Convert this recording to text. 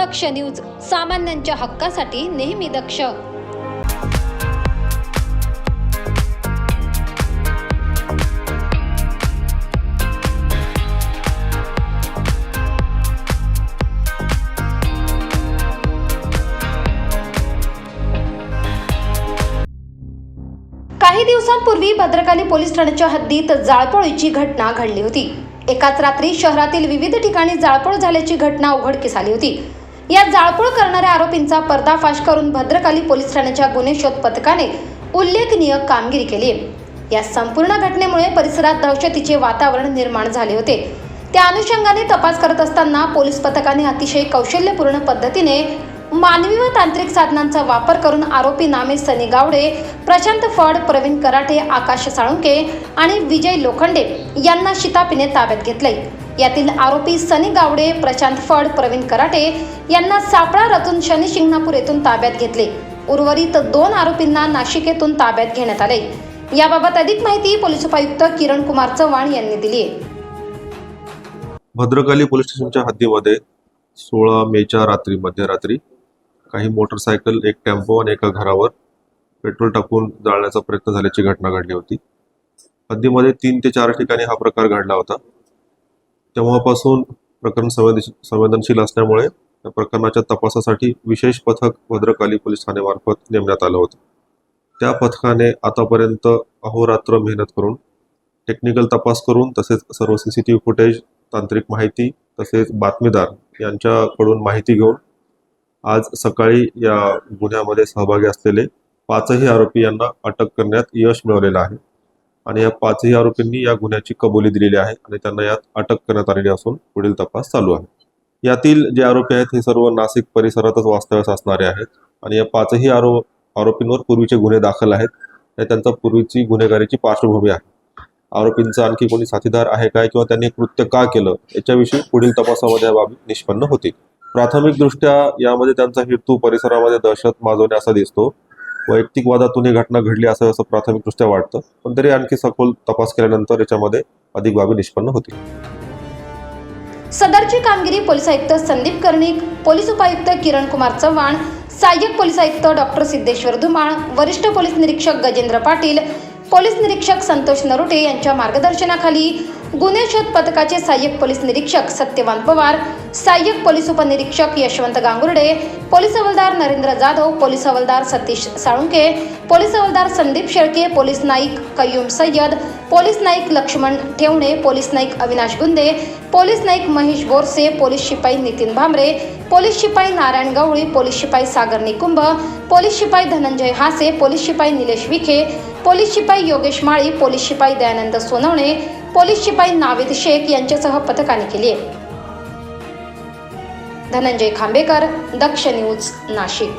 दक्ष news सामान्यांच्या हक्कासाठी नेहमी दक्ष. काही दिवसांपूर्वी भद्रकाली पोलीस ठाण्याच्या हद्दीत जाळपोळीची घटना घडली होती. एकाच रात्री शहरातील विविध ठिकाणी जाळपोळ झाल्याची घटना उघडकीस आली होती. या जाळपोळ करणाऱ्या आरोपींचा पर्दाफाश करून भद्रकाली पोलीस ठाण्याच्या गुन्हे शोध पथकाने उल्लेखनीय कामगिरी केली. या संपूर्ण घटनेमुळे परिसरात दहशतीचे वातावरण निर्माण झाले होते. त्या अनुषंगाने तपास करत असताना पोलीस पथकाने अतिशय कौशल्यपूर्ण पद्धतीने मानवी व तांत्रिक साधनांचा वापर करून आरोपी नामे सनी गावडे प्रशांत फड प्रवीण कराटे आकाश साळुंके आणि विजय लोखंडे यांना शितापीने ताब्यात घेतले यातील आरोपी सनी गावडे प्रशांत फड प्रवीण कराटे यांना सापळा रचून शनी शिंगणापूर येथून ताब्यात घेतले. उर्वरित दोन आरोपींना नाशिक येथून ताब्यात घेण्यात आले. याबाबत अधिक माहिती पोलीस उपायुक्त किरण कुमार चव्हाण यांनी दिली भद्रकाली पोलीस स्टेशनच्या हद्दीमध्ये सोळा मेच्या रात्री मध्यरात्री काही मोटरसायकल एक टेम्पो आणि एका घरावर पेट्रोल टाकून जाळण्याचा प्रयत्न झाल्याची घटना घडली होती. हद्दीमध्ये तीन ते चार ठिकाणी हा प्रकार घडला होता. तेव्हापासून प्रकरण संवेदनशील संवेदनशील असल्यामुळे या प्रकरणाच्या तपासासाठी विशेष पथक भद्रकाली पोलीस ठाण्यामार्फत नेमण्यात आलं होतं. त्या पथकाने आतापर्यंत अहोरात्र मेहनत करून टेक्निकल तपास करून तसेच सर्व C C T V footage तांत्रिक माहिती तसेच बातमीदार यांच्याकडून माहिती घेऊन आज सकाळी या गुन्ह्यामध्ये सहभागी असलेले पाचही आरोपी यांना अटक करण्यात यश मिळवलेलं आहे. आणि या पाचही आरोपींनी या गुन्ह्याची कबुली दिलेली आहे आणि त्यांना यात अटक करण्यात आलेली असून पुढील तपास चालू आहे. यातील जे आरोपी आहेत हे सर्व नाशिक परिसरातच वास्तव्यास असणारे आहेत आणि या पाचही आरो आरोपींवर पूर्वीचे गुन्हे दाखल आहेत आणि त्यांचा पूर्वीची गुन्हेगारीची पार्श्वभूमी आहे. आरोपींचा आणखी कोणी साथीदार आहे काय किंवा त्यांनी कृत्य का केलं याच्याविषयी पुढील तपासामध्ये या बाबी निष्पन्न होतील. प्राथमिकदृष्ट्या यामध्ये त्यांचा हेतू परिसरामध्ये दहशत माजवणे असा दिसतो. वैयक्तिक वादातून ही घटना घडली असं असं प्राथमिकदृष्ट्या वाटतं. पण तरी आणखी सखोल तपास केल्यानंतर याच्यामध्ये अधिक बाबी निष्पन्न होतील. सदरची कामगिरी पोलीस आयुक्त संदीप कर्णिक पोलीस उपायुक्त किरण कुमार चव्हाण सहाय्यक पोलीस आयुक्त डॉक्टर सिद्धेश्वर धुमाळ वरिष्ठ पोलीस निरीक्षक गजेंद्र पाटील पोलीस निरीक्षक संतोष नरोटे यांच्या मार्गदर्शनाखाली गुन्हे शोध पथकाचे सहाय्यक पोलीस निरीक्षक सत्यवान पवार सहाय्यक पोलीस उपनिरीक्षक यशवंत गांगुर्डे पोलीस हवालदार नरेंद्र जाधव पोलीस हवालदार सतीश साळुंके पोलीस हवालदार संदीप शेळके पोलीस नाईक कय्यूम सय्यद पोलीस नाईक लक्ष्मण ठेवणे police Naik Avinash Gunde police Naik Mahesh Borse police शिपाई नितीन भांबरे पोलीस शिपाई नारायण गवळी पोलीस शिपाई सागर निकुंभ पोलीस शिपाई धनंजय हासे पोलीस शिपाई निलेश विखे पोलीस शिपाई योगेश माळी पोलीस शिपाई दयानंद सोनवणे पोलीस शिपाई नावेद शेख यांच्यासह पथकाने केली आहे. धनंजय खांबेकर दक्ष न्यूज नाशिक.